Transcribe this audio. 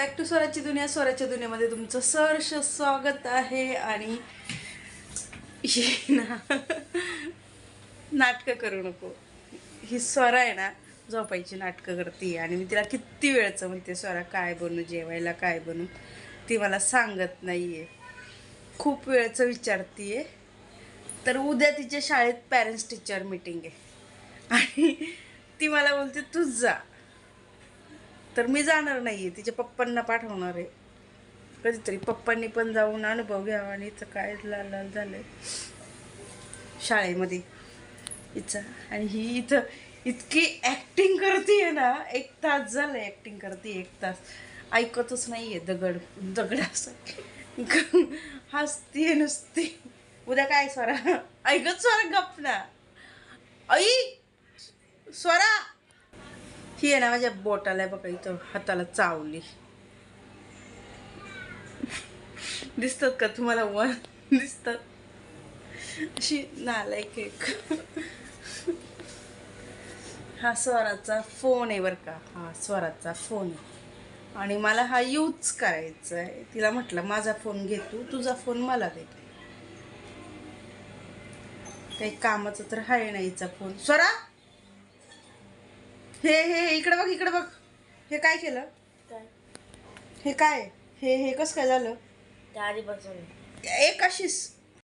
Back to स्वराची दुनिया स्वराच्या दुनियामध्ये तुमचं सहर्ष स्वागत आहे आणि ना. नाटकं करू नको. ही स्वरा आहे ना झोपायची नाटकं करते आणि मी तिला किती वेळचं म्हणते स्वरा काय बनू? जेवायला काय बनू? ती मला सांगत नाही आहे खूप वेळचं विचारतीये. तर उद्या तिच्या शाळेत पॅरेंट्स टीचर मीटिंग आहे. आणि ती मला बोलते तूच जा. तर मी जाणार नाही आहे तिच्या पप्पांना पाठवणार आहे. कधीतरी पप्पांनी पण जाऊन अनुभव घ्यावा आणि इथं काय लाल लाल झालंय. शाळेमध्ये. इचा आणि ही इथं इतकी ॲक्टिंग करते ना एक तास झालं ॲक्टिंग करते एक तास. ऐकतच नाही आहे दगड दगडासाठी हसतीये नुसती. उद्या काय स्वरा? ऐकत स्वरा गप ना आई स्वरा ही आहे ना माझ्या बोटाला बघा इथं हाताला चावली. दिसतात का तुम्हाला वन दिसतात. अशी नालायक एक. हा स्वराचा फोन आहे बरं का. हा स्वराचा फोन आहे. आणि मला हा यूज करायचा आहे. तिला म्हटलं माझा फोन घे तू. तुझा फोन मला दे. काही कामाचं तर आहे नाही फोन. स्वरा! हे हे, इकडे बघ इकडे बघ. हे काय केलं? काय? हे काय? हे हे कसं काय झालं? त्या आधीपासून एक अशीच